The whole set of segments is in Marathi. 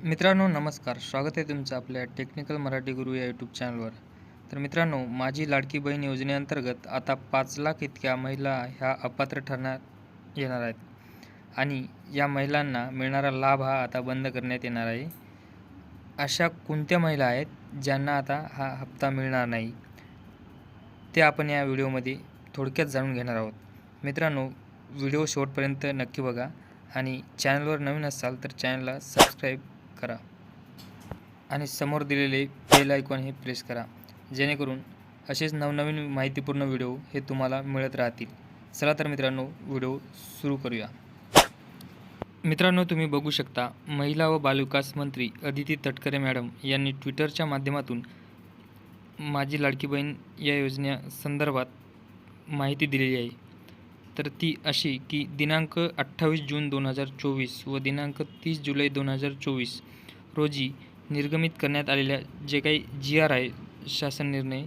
मित्रांनो नमस्कार. स्वागत आहे तुमचं आपल्या टेक्निकल मराठी गुरु या यूट्यूब चॅनलवर तर मित्रांनो माझी लाडकी बहीण योजनेअंतर्गत आता पाच लाख इतक्या महिला ह्या अपात्र ठरण्यात येणार आहेत. आणि या महिलांना मिळणारा लाभ हा आता बंद करण्यात येणार आहे. अशा कोणत्या महिला आहेत ज्यांना आता हा हप्ता मिळणार नाही? ते आपण या व्हिडिओमध्ये थोडक्यात जाणून घेणार आहोत. मित्रांनो व्हिडिओ शेवटपर्यंत नक्की बघा. आणि चॅनलवर नवीन असाल तर चॅनलला सबस्क्राईब करा. आणि समोर दिलेले बेल आयकॉन हे प्रेस करा. जेणेकरून असेच नवनवीन माहितीपूर्ण व्हिडिओ हे तुम्हाला मिळत राहतील. चला तर मित्रांनो व्हिडिओ सुरू करूया. मित्रांनो तुम्ही बघू शकता महिला व बालविकास मंत्री अदिती तटकरे मॅडम यांनी ट्विटरच्या माध्यमातून माझी लाडकी बहीण या योजनेसंदर्भात माहिती दिलेली आहे. तर ती अशी की दिनांक अठ्ठावीस जून दोन हजार चोवीस व दिनांक तीस जुलै दोन हजार चोवीस रोजी निर्गमित करण्यात आलेल्या जे काही जी आर आहे शासन निर्णय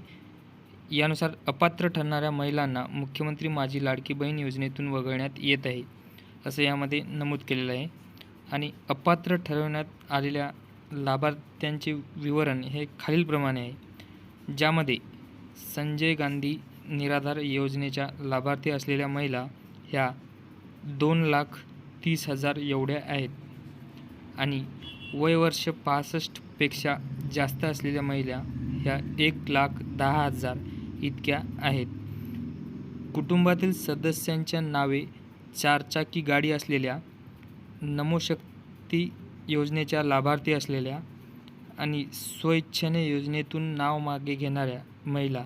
यानुसार अपात्र ठरणाऱ्या महिलांना मुख्यमंत्री माझी लाडकी बहीण योजनेतून वगळण्यात येत आहे असं यामध्ये नमूद केलेलं आहे. आणि अपात्र ठरवण्यात आलेल्या लाभार्थ्यांचे विवरण हे खालीलप्रमाणे आहे. ज्यामध्ये संजय गांधी निराधार योजनेच्या लाभार्थी असलेल्या महिला ह्या दोन लाख तीस हजार एवढ्या आहेत. आणि वयवर्ष पासष्टपेक्षा जास्त असलेल्या महिला ह्या एक लाख दहा हजार इतक्या आहेत. कुटुंबातील सदस्यांच्या नावे चारचाकी गाडी असलेल्या नमोशक्ती योजनेच्या लाभार्थी असलेल्या आणि स्वइच्छेने योजनेतून नाव मागे घेणाऱ्या महिला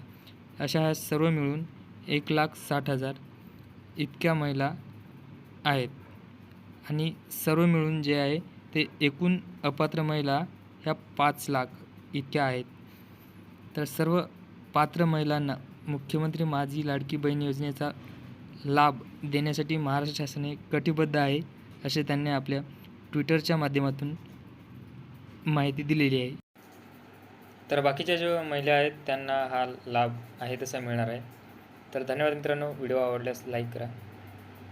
अशा ह्या सर्व मिळून एक लाख साठ हजार इतक्या महिला आहेत. आणि सर्व मिळून जे आहे ते एकूण अपात्र महिला ह्या पाच लाख इतक्या आहेत. तर सर्व पात्र महिलांना मुख्यमंत्री माझी लाडकी बहीण योजनेचा लाभ देण्यासाठी महाराष्ट्र शासन हे कटिबद्ध आहे असे त्यांनी आपल्या ट्विटरच्या माध्यमातून माहिती दिलेली आहे. तर बाकीच्या ज्या महिला आहेत त्यांना हा लाभ आहे तसा मिळणार आहे. तर धन्यवाद मित्रांनो. व्हिडिओ आवडल्यास लाईक करा.